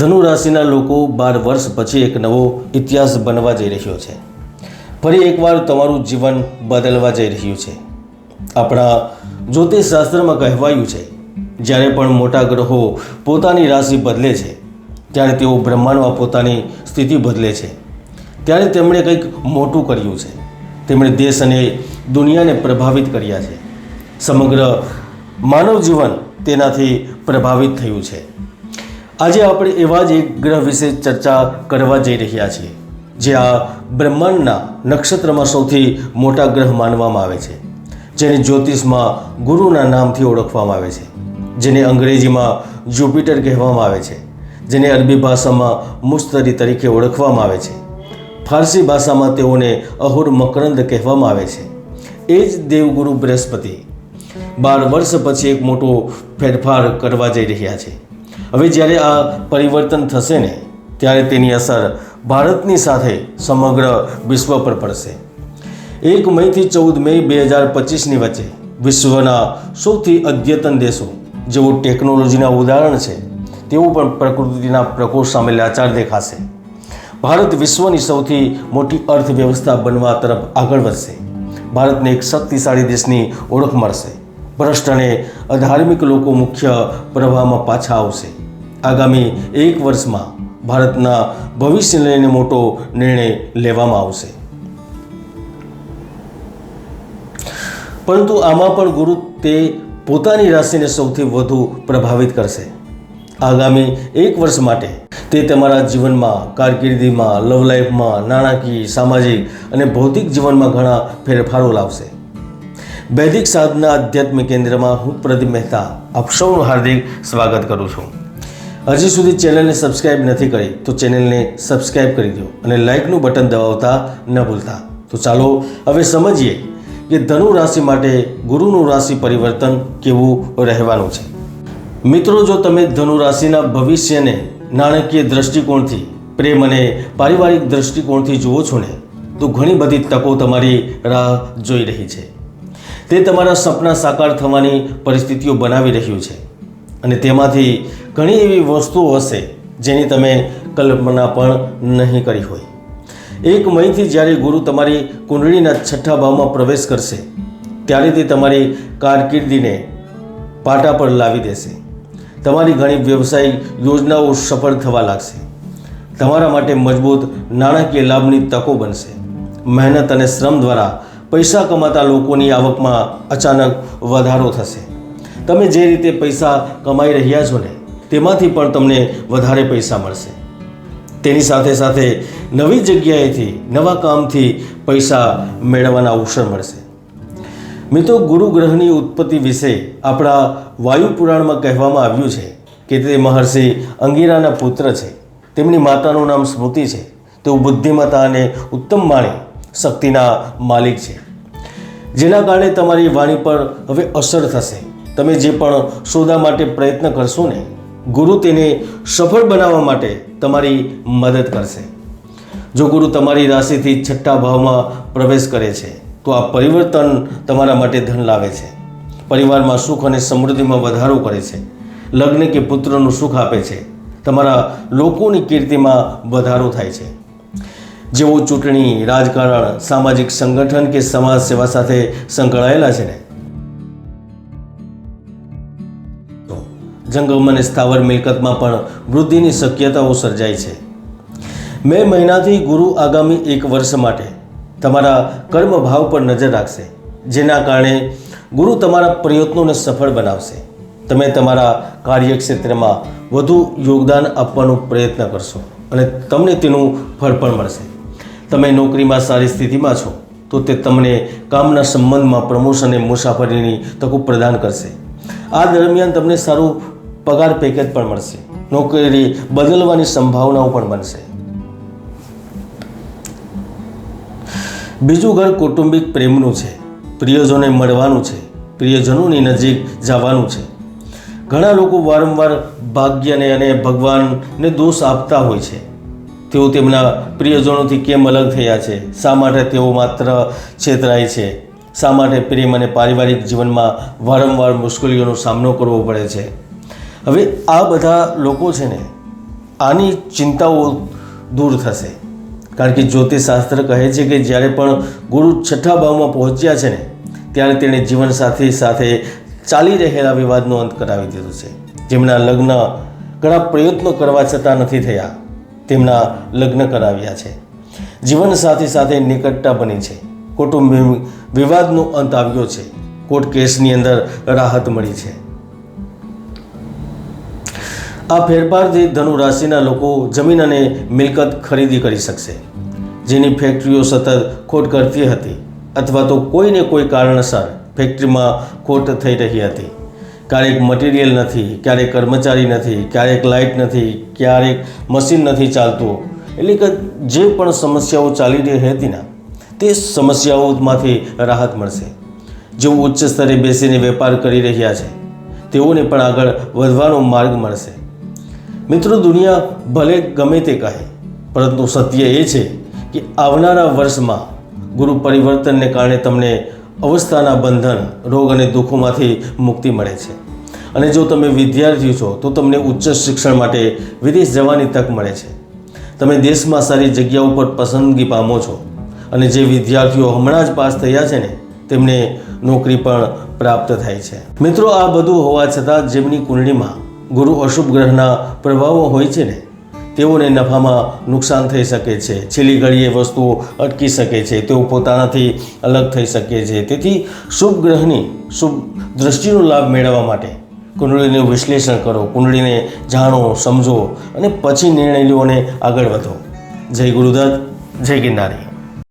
ધનુ રાશિના લોકો બાર વર્ષ પછી એક નવો ઇતિહાસ બનવા જઈ રહ્યો છે. ફરી એકવાર તમારું જીવન બદલવા જઈ રહ્યું છે. આપણા જ્યોતિષ શાસ્ત્રમાં કહેવાયું છે, જ્યારે પણ મોટા ગ્રહો પોતાની રાશિ બદલે છે, ત્યારે તેઓ બ્રહ્માંડમાં પોતાની સ્થિતિ બદલે છે. ત્યારે તેમણે કંઈક મોટું કર્યું છે. તેમણે દેશ અને દુનિયાને પ્રભાવિત કર્યા છે. સમગ્ર માનવ જીવન તેનાથી પ્રભાવિત થયું છે. આજે આપણે એવા જ એક ગ્રહ વિશે ચર્ચા કરવા જઈ રહ્યા છીએ, જે આ બ્રહ્માંડના નક્ષત્રમાં સૌથી મોટા ગ્રહ માનવામાં આવે છે, જેને જ્યોતિષમાં ગુરુના નામથી ઓળખવામાં આવે છે, જેને અંગ્રેજીમાં જુપિટર કહેવામાં આવે છે, જેને અરબી ભાષામાં મુસ્તરી તરીકે ઓળખવામાં આવે છે, ફારસી ભાષામાં તેઓને અહુર મકરંદ કહેવામાં આવે છે. એ જ દેવગુરુ બૃહસ્પતિ બાર વર્ષ પછી એક મોટો ફેરફાર કરવા જઈ રહ્યા છે. હવે જ્યારે આ પરિવર્તન થશે ને, ત્યારે તેની અસર ભારતની સાથે સમગ્ર વિશ્વ પર પડશે. એક મેથી ચૌદ મે બે હજાર પચીસની વચ્ચે વિશ્વના સૌથી અદ્યતન દેશો જેવું ટેકનોલોજીના ઉદાહરણ છે, તેઓ પણ પ્રકૃતિના પ્રકોષ સામે લાચાર દેખાશે. ભારત વિશ્વની સૌથી મોટી અર્થવ્યવસ્થા બનવા તરફ આગળ વધશે. ભારતને એક શક્તિશાળી દેશની ઓળખ મળશે. ભ્રષ્ટ અને અધાર્મિક લોકો મુખ્ય પ્રવાહમાં પાછા આવશે. આગામી એક વર્ષમાં ભારતના ભવિષ્યને લઈને મોટો નિર્ણય લેવામાં આવશે. પરંતુ આમાં પણ ગુરુ તે પોતાની રાશિને સૌથી વધુ પ્રભાવિત કરશે. આગામી એક વર્ષ માટે તે તમારા જીવનમાં કારકિર્દીમાં લવ લાઈફમાં નાણાકીય, સામાજિક અને ભૌતિક જીવનમાં ઘણા ફેરફારો લાવશે. વૈદિક સાધના આધ્યાત્મિક કેન્દ્રમાં હું પ્રદીપ મહેતા આપ સૌનું હાર્દિક સ્વાગત કરું છું. હજી સુધી ચેનલને સબસ્ક્રાઈબ નથી કરી તો ચેનલને સબસ્ક્રાઈબ કરી દો અને લાઇકનું બટન દબાવતા ન ભૂલતા. તો ચાલો હવે સમજીએ કે ધનુ રાશિ માટે ગુરુનું રાશિ પરિવર્તન કેવું રહેવાનું છે. મિત્રો, જો તમે ધનુ રાશિના ભવિષ્યને નાણાકીય દૃષ્ટિકોણથી પ્રેમ અને પારિવારિક દૃષ્ટિકોણથી જુઓ છો ને, તો ઘણી બધી તકો તમારી રાહ જોઈ રહી છે. તે તમારા સપના સાકાર થવાની પરિસ્થિતિઓ બનાવી રહ્યું છે. અને તેમાંથી ઘણી એવી વસ્તુઓ હશે જેની તમે કલ્પના પણ નહીં કરી હોય. એક મઈથી જ્યારે ગુરુ તમારી કુંડળીના છઠ્ઠા ભાવમાં પ્રવેશ કરશે, ત્યારે તે તમારી કારકિર્દીને પાટા પર લાવી દેશે. તમારી ઘણી વ્યવસાય યોજનાઓ સફળ થવા લાગશે. તમારા માટે મજબૂત નાણાકીય લાભની તકો બનશે. મહેનત અને શ્રમ દ્વારા પૈસા કમાતા લોકોની આવકમાં અચાનક વધારો થશે. તમે જે રીતે પૈસા કમાઈ રહ્યા છો ને, તેમાંથી પણ તમને વધારે પૈસા મળશે. તેની સાથે સાથે નવી જગ્યાએથી, નવા કામથી પૈસા મેળવવાના અવસર મળશે. મિત્રો, ગુરુ ગ્રહની ઉત્પત્તિ વિશે આપણા વાયુ પુરાણમાં કહેવામાં આવ્યું છે કે તે મહર્ષિ અંગીરાના પુત્ર છે. તેમની માતાનું નામ સ્મૃતિ છે. તેઓ બુદ્ધિમતા અને ઉત્તમ વાણી શક્તિના માલિક છે. જેના કારણે તમારી વાણી પર હવે અસર થશે. તમે જે પણ સોદા માટે પ્રયત્ન કરશો ને, ગુરુ તેને સફળ બનાવવા માટે તમારી મદદ કરશે. જો ગુરુ તમારી રાશિથી છઠ્ઠા ભાવમાં પ્રવેશ કરે છે, તો આ પરિવર્તન તમારા માટે ધન લાવે છે. પરિવારમાં સુખ અને સમૃદ્ધિમાં વધારો કરે છે. લગ્ન કે પુત્રનું સુખ આપે છે. તમારા લોકોની કીર્તિમાં વધારો થાય છે. જેઓ ચૂંટણી, રાજકારણ, સામાજિક સંગઠન કે સમાજ સેવા સાથે સંકળાયેલા છે ને. જંગમ અને સ્થાવર મિલકતમાં પણ વૃદ્ધિની શક્યતાઓ સર્જાય છે. મે મહિનાથી ગુરુ આગામી એક વર્ષ માટે તમારા કર્મ ભાવ પર નજર રાખશે, જેના કારણે ગુરુ તમારા પ્રયત્નોને સફળ બનાવશે. તમે તમારા કાર્યક્ષેત્રમાં વધુ યોગદાન આપવાનો પ્રયત્ન કરશો અને તમને તેનું ફળ પણ મળશે. તમે નોકરીમાં સારી સ્થિતિમાં છો, તો તે તમને કામના સંબંધમાં પ્રમોશન અને મુસાફરીની તકો પ્રદાન કરશે. આ દરમિયાન તમને સારું પગાર પેકેજ પણ મળશે. નોકરી બદલવાની સંભાવનાઓ પણ બનશે. બીજું ઘર કૌટુંબિક પ્રેમનું છે. પ્રિયજનોને મળવાનું છે. પ્રિયજનોની નજીક જવાનું છે. ઘણા લોકો વારંવાર ભાગ્યને અને ભગવાનને દોષ આપતા હોય છે. તેઓ તેમના પ્રિયજનોથી કેમ અલગ થયા છે? શા માટે તેઓ માત્ર છેતરાય છે? શા માટે પ્રેમ અને પારિવારિક જીવનમાં વારંવાર મુશ્કેલીઓનો સામનો કરવો પડે છે? હવે આ બધા લોકો છે ને, આની ચિંતાઓ દૂર થશે. કારણ કે જ્યોતિષશાસ્ત્ર કહે છે કે જ્યારે પણ ગુરુ છઠ્ઠા ભાવમાં પહોંચ્યા છે ને, ત્યારે તેણે જીવનસાથી સાથે ચાલી રહેલા વિવાદનો અંત કરાવી દીધો છે. જેમના લગ્ન ઘણા પ્રયત્નો કરવા છતાં નથી થયા. તેમના લગ્ન કરાવ્યા છે. જીવનસાથી સાથે નિકટતા બની છે. કુટુંબ વિવાદનો અંત આવ્યો છે. કોર્ટ કેસની અંદર રાહત મળી છે. આ ફેરફારથી ધનુ રાશિના લોકો જમીન અને મિલકત ખરીદી કરી શકશે. જેની ફેક્ટરીઓ સતત ખોટ કરતી હતી અથવા તો કોઈને કોઈ કારણસર ફેક્ટરીમાં ખોટ થઈ રહી હતી. ક્યારેક મટીરિયલ નથી, ક્યારેક કર્મચારી નથી, ક્યારેક લાઇટ નથી, ક્યારેક મશીન નથી ચાલતું. એટલે કે જે પણ સમસ્યાઓ ચાલી રહી હતી ને, તે સમસ્યાઓમાંથી રાહત મળશે. જેઓ ઉચ્ચ સ્તરે બેસીને વેપાર કરી રહ્યા છે, તેઓને પણ આગળ વધવાનો માર્ગ મળશે. મિત્રો, દુનિયા ભલે ગમે તે કહે, પરંતુ સત્ય એ છે કે આવનારા વર્ષમાં ગુરુ પરિવર્તનને કારણે તમને અવસ્થાના બંધન રોગ અને દુઃખોમાંથી મુક્તિ મળે છે. અને જો તમે વિદ્યાર્થી છો, તો તમને ઉચ્ચ શિક્ષણ માટે વિદેશ જવાની તક મળે છે. તમે દેશમાં સારી જગ્યા ઉપર પસંદગી પામો છો અને જે વિદ્યાર્થીઓ હમણાં જ પાસ થયા છે ને, તેમને નોકરી પણ પ્રાપ્ત થાય છે. મિત્રો, આ બધું હોવા છતાં જેમની કુંડળીમાં ગુરુ અશુભ ગ્રહના પ્રભાવો હોય છે ને તેઓને નફામાં નુકસાન થઈ શકે છે. છેલ્લી ઘડીએ વસ્તુઓ અટકી શકે છે. તેઓ પોતાનાથી અલગ થઈ શકે છે. તેથી શુભ ગ્રહની શુભ દ્રષ્ટિનો લાભ મેળવવા માટે કુંડળીનું વિશ્લેષણ કરો. કુંડળીને જાણો, સમજો અને પછી નિર્ણય લો અને આગળ વધો. જય ગુરુદત્ત, જય ગિરનારી.